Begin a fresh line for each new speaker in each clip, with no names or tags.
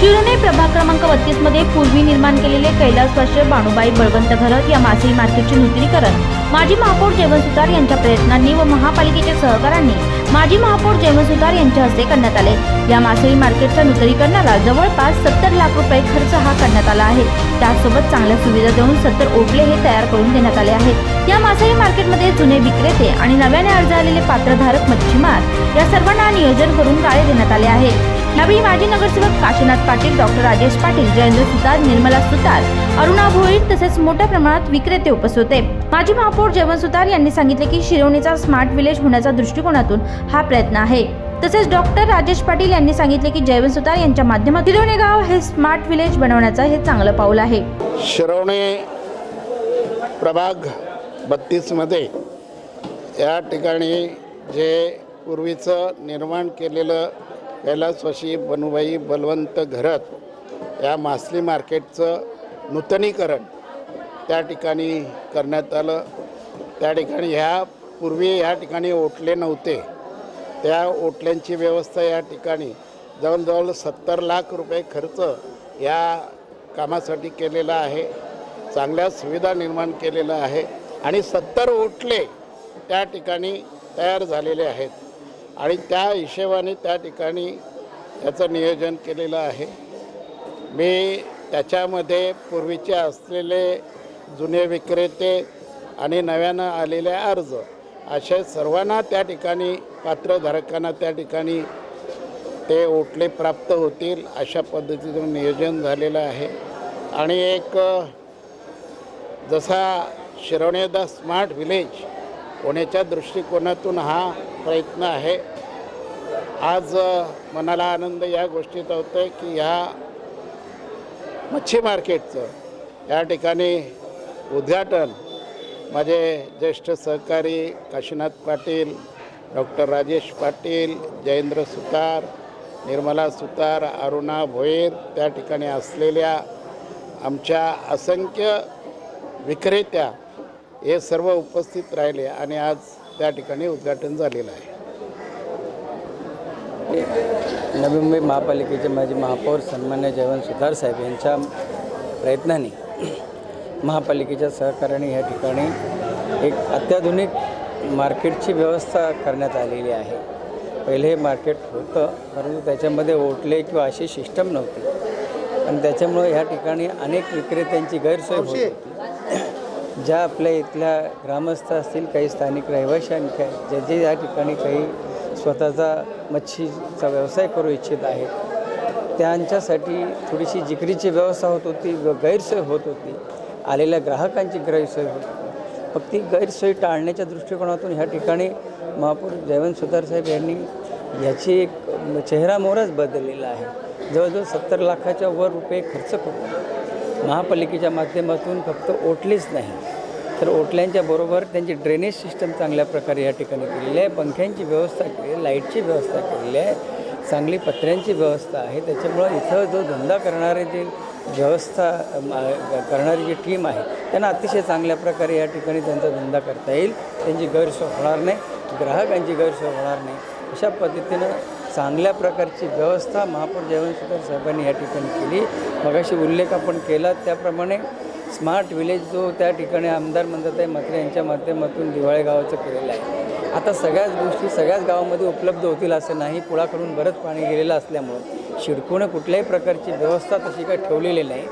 क्रमांक बत्तीसमध्ये पूर्वी निर्माण केलेले कैलासवासी बाणूबाई बळवंत घरत या मासळी मार्केटचे नूतनीकरण. माजी महापौर जयवंत सुतार यांच्या प्रयत्नांनी व महापालिकेच्या सहकारांनी माजी महापौर जयवंत सुतार यांच्या हस्ते करण्यात आले. या मासळी मार्केटच्या नूतनीकरणाला जवळपास सत्तर लाख रुपये खर्च हा करण्यात आला आहे. त्यासोबत चांगल्या सुविधा देऊन सत्तर ओटले हे तयार करून देण्यात आले आहेत या मासळी मार्केटमध्ये जुने विक्रेते आणि नव्याने अर्ज आलेले पात्रधारक मच्छीमार या सर्वांना नियोजन करून गाळे देण्यात आले आहे. यावेळी माजी नगरसेवक काशीनाथ पाटील डॉक्टर राजेश पाटील जयेंद्र सुतार निर्मला सुतार अरुणा भोईर तसेच मोठ्या प्रमाणात विक्रेते उपस्थित होते. माजी महापौर जयवंत सुतार यांनी सांगितले की शिरोणीचा स्मार्ट विलेज होण्याच्या दृष्टिकोनातून हा प्रयत्न आहे. तसेच डॉक्टर राजेश पाटील यांनी सांगितले की जयवंत सुतार यांच्या माध्यमातून शिरवणे गाव हे स्मार्ट विलेज बनवण्याचं हे चांगलं पाऊल आहे.
शिरवणे प्रभाग बत्तीसमध्ये या ठिकाणी जे पूर्वीचं निर्माण केलेलं कैलासवासी बनुबाई बलवंत घरत या मासली मार्केटचं नूतनीकरण त्या ठिकाणी करण्यात आलं. त्या ठिकाणी ह्या पूर्वी या ठिकाणी ओटले नव्हते. त्या ओटल्यांची व्यवस्था या ठिकाणी जवळजवळ सत्तर लाख रुपये खर्च या कामासाठी केलेला आहे. चांगल्या सुविधा निर्माण केलेल्या आहे आणि सत्तर ओटले त्या ठिकाणी तयार झालेले आहेत. आणि त्या हिशेबाने त्या ठिकाणी त्याचं नियोजन केलेलं आहे. मी त्याच्यामध्ये पूर्वीचे असलेले जुने विक्रेते आणि नव्यानं आलेले अर्ज असे सर्वांना त्या ठिकाणी पात्रधारकांना त्या ठिकाणी ते ओटले प्राप्त होतील अशा पद्धतीचं नियोजन झालेलं आहे. आणि एक जसा शिरवणेदा स्मार्ट विलेज होण्याच्या दृष्टिकोनातून हा प्रयत्न आहे. आज मनाला आनंद या गोष्टीत होतो आहे की ह्या मच्छी मार्केटचं या ठिकाणी उद्घाटन माझे ज्येष्ठ सहकारी काशीनाथ पाटील डॉक्टर राजेश पाटील जयेंद्र सुतार निर्मला सुतार अरुणा भोईर त्या ठिकाणी असलेल्या आमच्या असंख्य विक्रेत्या हे सर्व उपस्थित राहिले आणि आज त्या ठिकाणी उद्घाटन झालेलं आहे.
नवी मुंबई महापालिकेचे माजी महापौर सन्मान्य जयवंत सुधार साहेब यांच्या प्रयत्नाने महापालिकेच्या सहकार्याने या ठिकाणी एक अत्याधुनिक मार्केटची व्यवस्था करण्यात आलेली आहे. पहिले हे मार्केट होतं परंतु त्याच्यामध्ये ओटले किंवा अशी सिस्टम नव्हती. आणि त्याच्यामुळे ह्या ठिकाणी अनेक विक्रेत्यांची गैरसोय होत होती. ज्या आपल्या इथल्या ग्रामस्थ असतील काही स्थानिक रहिवाशी आणि जे जे या ठिकाणी काही स्वतःचा मच्छीचा व्यवसाय करू इच्छित आहेत त्यांच्यासाठी थोडीशी जिकरीची व्यवस्था होत होती व गैरसोय होत होती. आलेल्या ग्राहकांची गैरसोय होत होती. मग ती गैरसोय टाळण्याच्या दृष्टिकोनातून ह्या ठिकाणी महापौर जयवंत सुतार साहेब यांनी याची एक चेहरा मोहराच बदललेला आहे. जवळजवळ सत्तर लाखाच्या वर रुपये खर्च करून महापालिकेच्या माध्यमातून फक्त ओटलेच नाही तर ओटल्यांच्या बरोबर त्यांची ड्रेनेज सिस्टम चांगल्या प्रकारे या ठिकाणी केलेली आहे. पंख्यांची व्यवस्था केली आहे लाईटची व्यवस्था केलेली आहे चांगली पत्र्यांची व्यवस्था आहे. त्याच्यामुळं इथं जो धंदा करणारे जे व्यवस्था करणारी जी टीम आहे त्यांना अतिशय चांगल्या प्रकारे या ठिकाणी त्यांचा धंदा करता येईल. त्यांची गैरसोय होणार नाही ग्राहकांची गैरसोय होणार नाही. अशा पद्धतीनं चांगल्या प्रकारची व्यवस्था महापौर जयवंत साहेबांनी या ठिकाणी केली. मगाशी उल्लेख आपण केला त्याप्रमाणे स्मार्ट विलेज जो त्या ठिकाणी आमदार म्हणतात आहे मात्र यांच्या माध्यमातून दिवाळे गावाचं केलेलं आहे. आता सगळ्याच गोष्टी सगळ्याच गावामध्ये उपलब्ध होतील असं नाही पुळाकडून बरंच पाणी गेलेलं असल्यामुळं. शिडकोनं कुठल्याही प्रकारची व्यवस्था तशी काही ठेवलेली नाही.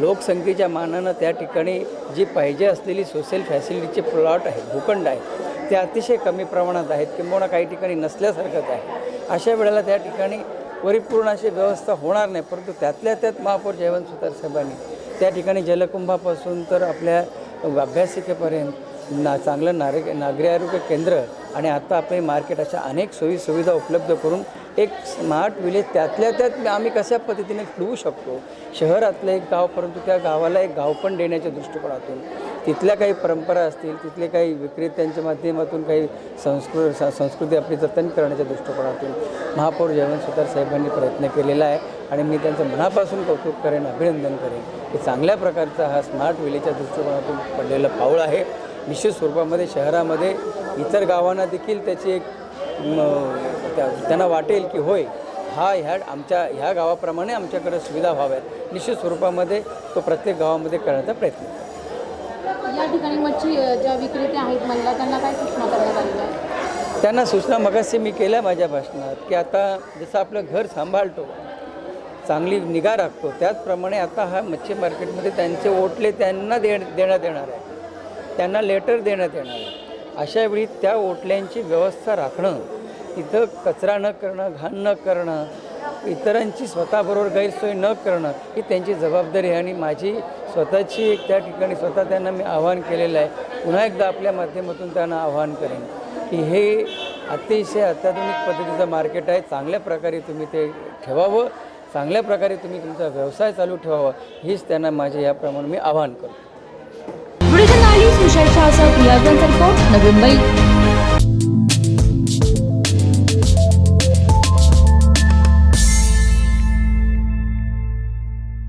लोकसंख्येच्या मानानं त्या ठिकाणी जी पाहिजे असलेली सोशल फॅसिलिटीचे प्लॉट आहे भूखंड आहे ते अतिशय कमी प्रमाणात आहेत किंबहुना काही ठिकाणी नसल्यासारखंच आहे. अशा वेळेला त्या ठिकाणी परिपूर्ण अशी व्यवस्था होणार नाही परंतु त्यातल्या त्यात महापौर जयवंत सुतार साहेबांनी त्या ठिकाणी जलकुंभापासून तर आपल्या अभ्यासिकेपर्यंत ना चांगलं नारे नागरी आरोग्य केंद्र आणि आता आपले मार्केट अशा अनेक सोयी सुविधा उपलब्ध करून एक स्मार्ट विलेज त्यातल्या त्यात आम्ही कशा पद्धतीने खेळू शकतो? शहरातलं एक गाव परंतु त्या गावाला एक गाव पण देण्याच्या दृष्टिकोनातून तिथल्या काही परंपरा असतील तिथले काही विक्रेत्यांच्या माध्यमातून काही संस्कृ संस्कृती आपली जतन करण्याच्या दृष्टिकोनातून महापौर जयवंत सुतार साहेबांनी प्रयत्न केलेला आहे आणि मी त्यांचं मनापासून कौतुक करेन अभिनंदन करेन की चांगल्या प्रकारचा हा स्मार्ट विलेजच्या दृष्टिकोनातून पडलेलं पाऊल आहे. निश्चित स्वरूपामध्ये शहरामध्ये इतर गावांना देखील त्याची एक त्या- त्यांना वाटेल की होय हा ह्या आमच्या ह्या गावाप्रमाणे आमच्याकडे सुविधा व्हाव्यात. निश्चित स्वरूपामध्ये तो प्रत्येक गावामध्ये करण्याचा प्रयत्न
त्या ठिकाणी मच्छी ज्या विक्रेते आहेत महिला त्यांना काय सूचना करण्यात आलेल्या आहेत
त्यांना सूचना मगाशी मी केल्या माझ्या भाषणात की आता जसं आपलं घर सांभाळतो चांगली निगा राखतो त्याचप्रमाणे आता हा मच्छी मार्केटमध्ये त्यांचे ओटले त्यांना दे देण्यात येणार आहे. त्यांना लेटर देण्यात येणार आहे. अशा वेळी त्या ओटल्यांची व्यवस्था राखणं तिथं कचरा न करणं घाण न करणं इतरांची स्वतःबरोबर गैरसोय न करणं ही त्यांची जबाबदारी आहे. आणि माझी स्वतःची एक त्या ठिकाणी स्वतः त्यांना मी आवाहन केलेलं आहे. पुन्हा एकदा आपल्या माध्यमातून त्यांना आवाहन करेन की हे अतिशय अत्याधुनिक पद्धतीचं मार्केट आहे. चांगल्या प्रकारे तुम्ही ते ठेवावं. चांगल्या प्रकारे तुम्ही तुमचा व्यवसाय चालू ठेवावा. हीच त्यांना माझे याप्रमाणे मी आवाहन करतो.
नवी मुंबई